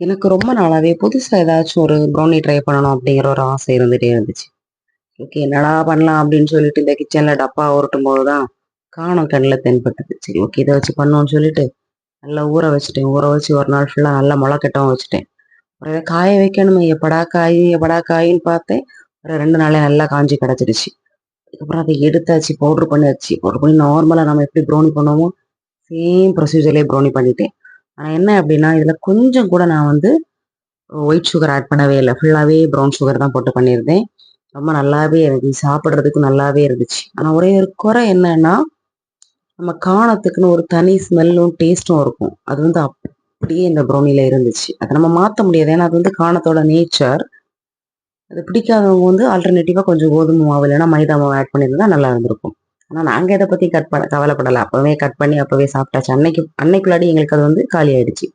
எனக்கு ரொம்ப நாளாகவே புதுசாக ஏதாச்சும் ஒரு ப்ரௌனி ட்ரை பண்ணணும் அப்படிங்கிற ஒரு ஆசை இருந்துகிட்டே இருந்துச்சு. ஓகே என்னடா பண்ணலாம் அப்படின்னு சொல்லிட்டு இந்த கிச்சனில் டப்பா உருட்டும்போது தான் காணும் கண்ணில் தென்பட்டது. சரி ஓகே இதை வச்சு பண்ணோம்னு சொல்லிட்டு நல்லா ஊற வச்சுட்டேன். ஊற வச்சு ஒரு நாள் ஃபுல்லாக நல்லா முளைக்கட்டவும் வச்சுட்டேன். அப்புறம் காய வைக்கணுமே எப்படா காய் எப்படா காயின்னு பார்த்தேன். ஒரு ரெண்டு நாளே நல்லா காஞ்சு கிடச்சிருச்சு அதுக்கப்புறம் அதை எடுத்தாச்சு பவுட்ரு பண்ணியாச்சு. பவுட்ரு பண்ணி நார்மலாக நம்ம எப்படி ப்ரௌனி பண்ணுவோமோ, சேம் ப்ரொசீஜர்லேயே ப்ரௌனி பண்ணிட்டேன். ஆனால் என்ன அப்படின்னா, இதில் கொஞ்சம் கூட நான் வந்து ஒயிட் சுகர் ஆட் பண்ணவே இல்லை ஃபுல்லாகவே ப்ரௌன் சுகர் தான் போட்டு பண்ணியிருந்தேன். ரொம்ப நல்லாவே இருந்துச்சு. சாப்பிட்றதுக்கு நல்லாவே இருந்துச்சு. ஆனால் ஒரே ஒரு குறை என்னன்னா, நம்ம காணத்துக்குன்னு ஒரு தனி ஸ்மெல்லும், டேஸ்ட்டும் இருக்கும். அது வந்து அப்படியே இந்த ப்ரௌனியில் இருந்துச்சு. அதை நம்ம மாற்ற முடியாது. ஏன்னா அது வந்து காணத்தோட நேச்சர். அது பிடிக்காதவங்க வந்து ஆல்டர்னேட்டிவாக கொஞ்சம் கோதுமை மாவு இல்லைன்னா மைதா மாவு ஆட் பண்ணியிருந்தா நல்லா இருந்திருக்கும். ஆனா நாங்க இதை பத்தி கட் பண்ண கவலைப்படலை அப்போவே கட் பண்ணி அப்பவே சாப்பிட்டாச்சு. அன்னைக்கு அன்னைக்குள்ளாடி எங்களுக்கு அது வந்து காலி ஆயிடுச்சு.